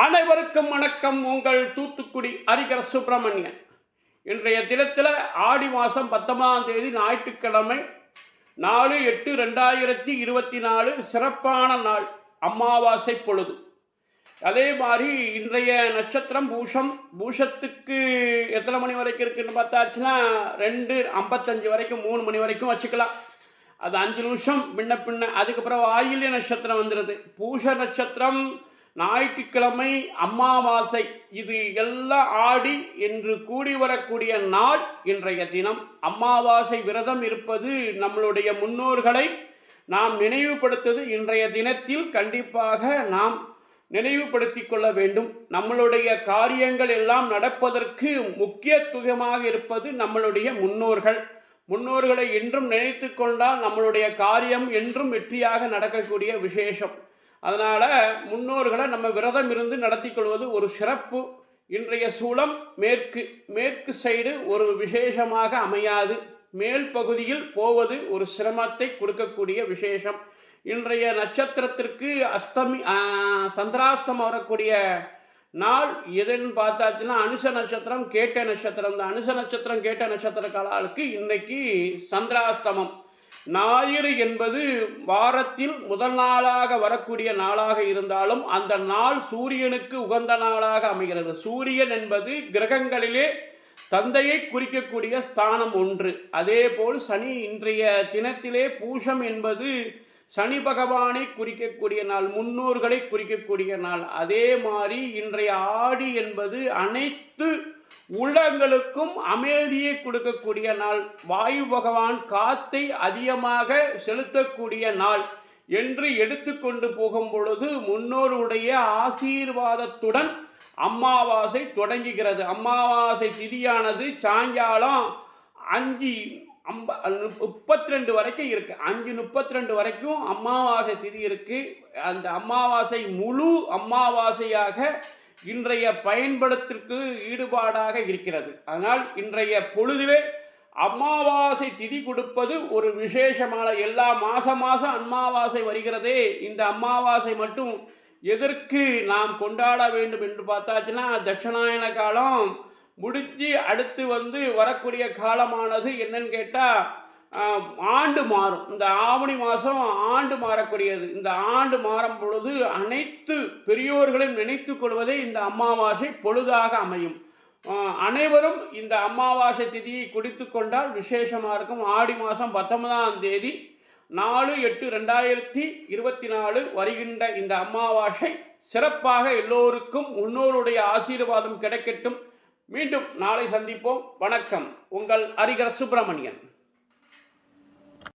அனைவருக்கும் வணக்கம். உங்கள் தூத்துக்குடி அரிகர சுப்பிரமணியன். இன்றைய தினத்தில் ஆடி மாதம் பத்தொன்பதாம் தேதி ஞாயிற்றுக்கிழமை நாலு எட்டு ரெண்டாயிரத்தி இருபத்தி நாலு சிறப்பான நாள். அமாவாசை பொழுது. அதே மாதிரி இன்றைய நட்சத்திரம் பூஷம். பூஷத்துக்கு எத்தனை மணி வரைக்கும் இருக்குன்னு பார்த்தாச்சுன்னா ரெண்டு ஐம்பத்தஞ்சு வரைக்கும் மூணு மணி வரைக்கும் வச்சுக்கலாம். அது அஞ்சு நிமிஷம் பின்ன பின்ன. அதுக்கப்புறம் ஆயில்ய நட்சத்திரம் வந்துடுது பூஷ நட்சத்திரம் ஞாயிற்றுக்கிழமை அமாவாசை. இது எல்லாம் ஆடி என்று கூடி வரக்கூடிய நாள். இன்றைய தினம் அமாவாசை விரதம் இருப்பது நம்மளுடைய முன்னோர்களை நாம் நினைவுபடுத்துவது இன்றைய தினத்தில் கண்டிப்பாக நாம் நினைவுபடுத்தி கொள்ள வேண்டும். நம்மளுடைய காரியங்கள் எல்லாம் நடப்பதற்கு முக்கியத்துவமாக இருப்பது நம்மளுடைய முன்னோர்கள். முன்னோர்களை என்றும் நினைத்து கொண்டால் நம்மளுடைய காரியம் என்றும் வெற்றியாக நடக்கக்கூடிய விசேஷம். அதனால் முன்னோர்களை நம்ம விரதம் இருந்து நடத்தி கொள்வது ஒரு சிறப்பு. இன்றைய சூளம் மேற்கு மேற்கு சைடு ஒரு விசேஷமாக அமையாது. மேல் பகுதியில் போவது ஒரு சிரமத்தை கொடுக்கக்கூடிய விசேஷம். இன்றைய நட்சத்திரத்திற்கு அஸ்தமி சந்திராஸ்தம் சந்திராஸ்தமம் வரக்கூடிய நாள் எதுன்னு பார்த்தாச்சுன்னா அனுச நட்சத்திரம் கேட்ட நட்சத்திரம். இந்த அனுச நட்சத்திரம் கேட்ட நட்சத்திர காலாளுக்கு இன்னைக்கு சந்திராஸ்தமம் ஞாயிறு என்பது வாரத்தில் முதல் நாளாக வரக்கூடிய நாளாக இருந்தாலும் அந்த நாள் சூரியனுக்கு உகந்த நாளாக அமைகிறது. சூரியன் என்பது கிரகங்களிலே தந்தையை குறிக்கக்கூடிய ஸ்தானம் ஒன்று. அதேபோல் சனி இன்றைய தினத்திலே பூஷம் என்பது சனி பகவானை குறிக்கக்கூடிய நாள் முன்னோர்களை குறிக்கக்கூடிய நாள். அதே மாதிரி இன்றைய ஆடி என்பது அனைத்து உள்ளங்களுக்கும் அமைதியை கொடுக்கக்கூடிய நாள். வாயு பகவான் காத்தை அதிகமாக செலுத்தக்கூடிய நாள் என்று எடுத்துக்கொண்டு போகும் பொழுது முன்னோருடைய ஆசீர்வாதத்துடன் அம்மாவாசை தொடங்குகிறது. அமாவாசை திதியானது சாயங்காலம் அஞ்சு அம்ப முப்பத்தி ரெண்டு வரைக்கும் இருக்குது அஞ்சு முப்பத்தி ரெண்டு வரைக்கும் அமாவாசை திதி இருக்குது அந்த அமாவாசை முழு அமாவாசையாக இன்றைய பயன்படுத்திற்கு ஈடுபாடாக இருக்கிறது. அதனால் இன்றைய பொழுதுவே அமாவாசை திதி கொடுப்பது ஒரு விசேஷமான எல்லா மாதம் மாதம் அமாவாசை வருகிறதே. இந்த அமாவாசை மட்டும் எதற்கு நாம் கொண்டாட வேண்டும் என்று பார்த்தாச்சுன்னா தட்சிணாயன காலம் முடிஞ்சு அடுத்து வந்து வரக்கூடிய காலமானது என்னன்னு கேட்டால் ஆண்டு மாறும். இந்த ஆவணி மாதம் ஆண்டு மாறக்கூடியது. இந்த ஆண்டு மாறும் பொழுது அனைத்து பெரியோர்களையும் நினைத்து கொள்வதே இந்த அமாவாசை பொழுதாக அமையும். அனைவரும் இந்த அமாவாசை திதியை குடித்து கொண்டால் விசேஷமாக இருக்கும். ஆடி மாதம் பத்தொன்பதாம் தேதி நாலு எட்டு ரெண்டாயிரத்தி இருபத்தி நாலு வருகின்ற இந்த அமாவாசை சிறப்பாக எல்லோருக்கும் முன்னோருடைய ஆசீர்வாதம் கிடைக்கட்டும். மீண்டும் நாளை சந்திப்போம். வணக்கம். உங்கள் ஹரிகர சுப்பிரமணியன்.